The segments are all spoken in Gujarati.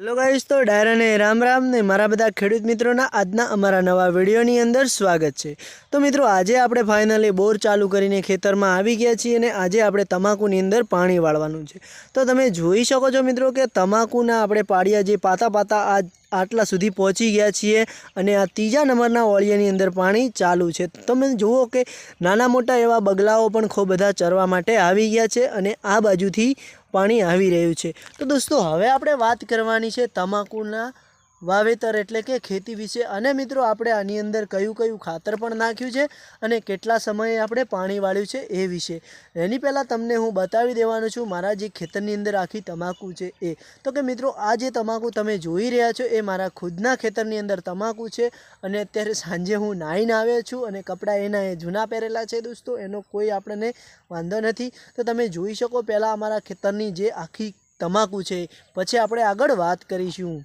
હેલો ગાઈસ, તો ડાયરાને રામ રામ ને મારા બધા ખેડૂત મિત્રોના આજના અમારા નવા વિડીયોની અંદર સ્વાગત છે. તો મિત્રો, આજે આપણે ફાઇનલી બોર ચાલુ કરીને ખેતરમાં આવી ગયા છીએ અને આજે આપણે તમાકુની અંદર પાણી વાળવાનું છે. તો તમે જોઈ શકો છો મિત્રો કે તમાકુના આપણે પાડિયા જે પાતા પાતા આ આટલા સુધી પહોંચી ગયા છીએ અને આ ત્રીજા નંબરના ઓળિયાની અંદર પાણી ચાલુ છે. તમે જુઓ કે નાના મોટા એવા બગલાઓ પણ ખૂબ બધા ચરવા માટે આવી ગયા છે અને આ બાજુથી પાણી આવી રહ્યું છે. તો દોસ્તો, હવે આપણે વાત કરવાની છે તમાકુના વાવેતર એટલે કે ખેતી વિશે અને મિત્રો આપણે આની અંદર કયું કયું ખાતર પણ નાખ્યું છે અને કેટલા સમયે આપણે પાણી વાળ્યું છે એ વિશે. એની પહેલાં તમને હું બતાવી દેવાનો છું, મારા જે ખેતરની અંદર આખી તમાકુ છે એ. તો કે મિત્રો, આ જે તમાકુ તમે જોઈ રહ્યા છો એ મારા ખુદના ખેતરની અંદર તમાકુ છે અને અત્યારે સાંજે હું નાહીને આવ્યો છું અને કપડાં એના એ જૂના પહેરેલા છે દોસ્તો, એનો કોઈ આપણને વાંધો નથી. તો તમે જોઈ શકો, પહેલાં અમારા ખેતરની જે આખી તમાકુ છે પછી આપણે આગળ વાત કરીશું.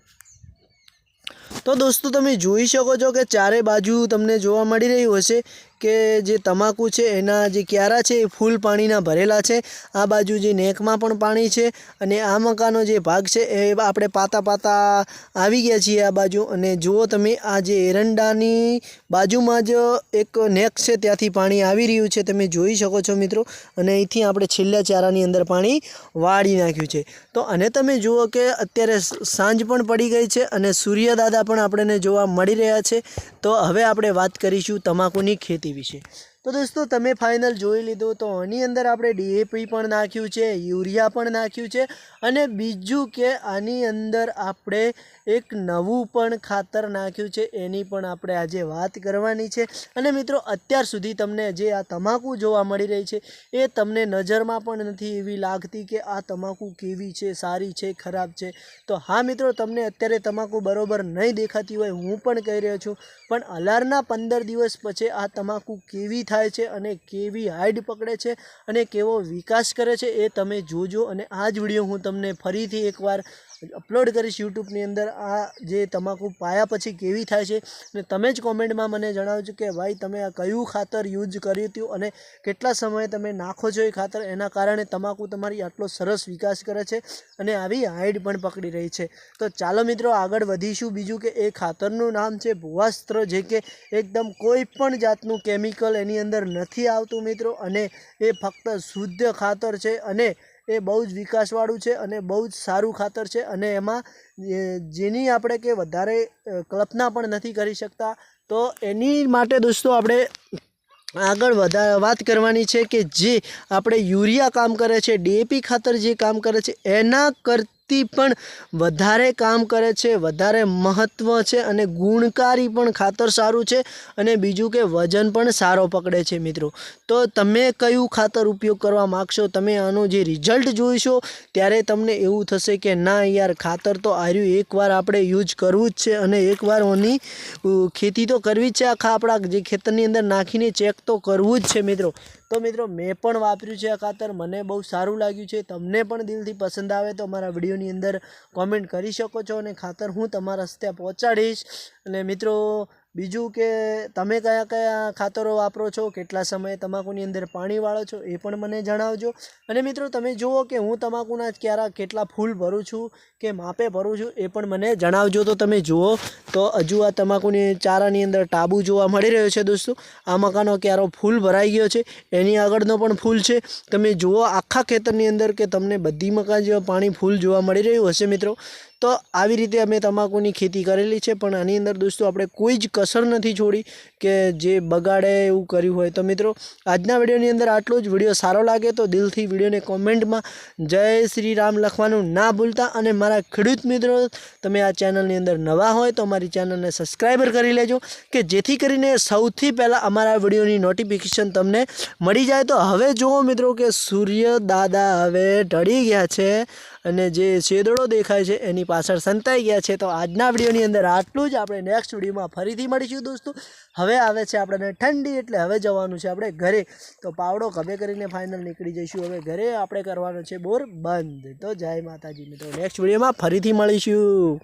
તો દોસ્તો તમે જોઈ શકો છો કે ચારે બાજુ તમને જોવા મળી રહ્યું હશે. કે જે તમાકુ છે, એના જે ક્યારા છે, એ ફૂલ પાણીના ભરેલા છે. આ બાજુ જે નેકમાં પણ પાણી છે અને આ મકાનો જે ભાગ છે, એ આપણે પાતા પાતા આવી ગયા છીએ આ બાજુ. અને જુઓ તમે, આ જે એરંડાની બાજુમાં જ એક નેક છે, ત્યાંથી પાણી આવી રહ્યું છે. તમે જોઈ શકો છો મિત્રો. અને અહીંથી આપણે છેલ્લા ચારાની અંદર પાણી વાળી નાખ્યું છે. તો અને તમે જુઓ કે અત્યારે સાંજ પણ પડી ગઈ છે અને સૂર્યદાદા પણ આપણને જોવા મળી રહ્યા છે. તો હવે આપણે વાત કરીશું તમાકુની ખેતી. વિશે તો દોસ્તો, તમે ફાઇનલ જોઈ લીધું તો આની અંદર આપણે ડીએપી પણ નાખ્યું છે, યુરિયા પણ નાખ્યું છે અને બીજું કે આની અંદર આપણે એક નવું પણ ખાતર નાખ્યું છે, એની પણ આપણે આજે વાત કરવાની છે. અને મિત્રો, અત્યાર સુધી તમને જે આ તમાકુ જોવા મળી રહી છે, એ તમને નજરમાં પણ નથી એવી લાગતી કે આ તમાકુ કેવી છે, સારી છે, ખરાબ છે. તો હા મિત્રો, તમને અત્યારે તમાકુ બરોબર નહીં દેખાતી હોય, હું પણ કહી રહ્યો છું, પણ અલારના પંદર દિવસ પછી આ તમાકુ કેવી થાય છે અને કેવી હાઈડ પકડે છે અને કેવો વિકાસ કરે છે એ તમે જોજો અને આ જ વીડિયો હું તમને ફરીથી એકવાર અપલોડ કરીશ યુટ્યુબની અંદર. આ જે તમાકુ પાયા પછી કેવી થાય છે અને તમે જ કોમેન્ટમાં મને જણાવજો કે ભાઈ તમે આ કયું ખાતર યુઝ કર્યું હતું અને કેટલા સમયે તમે નાખો છો એ ખાતર? એના કારણે તમાકુ તમારી આટલો સરસ વિકાસ કરે છે અને આવી હાઈડ પણ પકડી રહી છે. તો ચાલો મિત્રો આગળ વધીશું. બીજું કે એ ખાતરનું નામ છે ભુવાસ્ત્ર, જે કે એકદમ કોઈ પણ જાતનું કેમિકલ એની અંદર નથી આવતું મિત્રો અને એ ફક્ત શુદ્ધ ખાતર છે અને એ બહુ જ વિકાસવાળું છે અને બહુ જ સારું ખાતર છે અને એમાં જેની આપણે કે વધારે કલ્પના પણ નથી કરી શકતા. તો એની માટે દોસ્તો આપણે આગળ વધા, વાત કરવાની છે કે જે આપણે યુરિયા કામ કરે છે, ડીએપી ખાતર જે કામ કરે છે, એના કરતી પણ વધારે કામ કરે છે, વધારે મહત્ત્વ છે અને ગુણકારી પણ ખાતર સારું છે અને બીજું કે વજન પણ સારો પકડે છે મિત્રો. તો તમે કયું ખાતર ઉપયોગ કરવા માગશો? તમે આનું જે રિઝલ્ટ જોઈશો ત્યારે તમને એવું થશે કે ના યાર, ખાતર તો આર્યું એકવાર આપણે યુઝ કરવું જ છે અને એકવાર ઓની ખેતી તો કરવી જ છે આખા આપણા જે ખેતરની અંદર નાખીને ચેક તો કરવું જ છે મિત્રો. તો મિત્રો, મેં પણ વાપર્યું છે આ ખાતર. મને બહુ સારું લાગ્યું છે. તમને પણ દિલથી પસંદ આવે તો મારા વિડીયોની અંદર કોમેન્ટ કરી શકો છો અને ખાતર હું તમારા રસ્તે પહોંચાડીશ. અને મિત્રો બીજું કે તમે કયા કયા ખાતરો વાપરો છો, કેટલા સમયે તમાકુની અંદર પાણી વાળો છો, એ પણ મને જણાવજો. અને મિત્રો, તમે જુઓ કે હું તમાકુના ક્યારા કેટલા ફૂલ ભરું છું કે માપે ભરું છું, એ પણ મને જણાવજો. તો તમે જુઓ, તો હજુ આ તમાકુની ચારાની અંદર ટાબુ જોવા મળી રહ્યો છે દોસ્તો. આ મકાનો ક્યારો ફૂલ ભરાઈ ગયો છે, એની આગળનો પણ ફૂલ છે. તમે જુઓ આખા ખેતરની અંદર કે તમને બધી મકાન જેવા પાણી ફૂલ જોવા મળી રહ્યું હશે મિત્રો. તો આવી રીતે અમે તમાકુની ખેતી કરેલી છે, પણ આની અંદર દોસ્તો આપણે કોઈ જ કસર નથી છોડી કે જે બગાડે એવું કર્યું હોય. તો મિત્રો, આજના વિડીયોની અંદર આટલું જ. વીડિયો સારો લાગે તો દિલથી વિડીયોને કોમેન્ટમાં જય શ્રી રામ લખવાનું ના ભૂલતા. અને મારા ખેડૂત મિત્રો, તમે આ ચેનલની અંદર નવા હોય તો અમારી ચેનલને સબસ્ક્રાઈબર કરી લેજો, કે જેથી કરીને સૌથી પહેલાં અમારા વિડીયોની નોટિફિકેશન તમને મળી જાય. તો હવે જુઓ મિત્રો કે સૂર્ય દાદા હવે ઢળી ગયા છે. અને જે શેદળો દેખાય છે, એની પાછળ સંતાઈ ગયા છે. તો આજના વિડીયોની અંદર આટલું જ. આપણે નેક્સ્ટ વિડીયોમાં ફરીથી મળીશું દોસ્તો. હવે આવે છે આપણને ઠંડી, એટલે હવે જવાનું છે આપણે ઘરે. તો પાવડો ખભે કરીને ફાઇનલ નીકળી જઈશું. હવે ઘરે આપણે કરવાનો છે બોર બંધ. તો જય માતાજી મિત્રો. નેક્સ્ટ વિડીયોમાં ફરીથી મળીશું.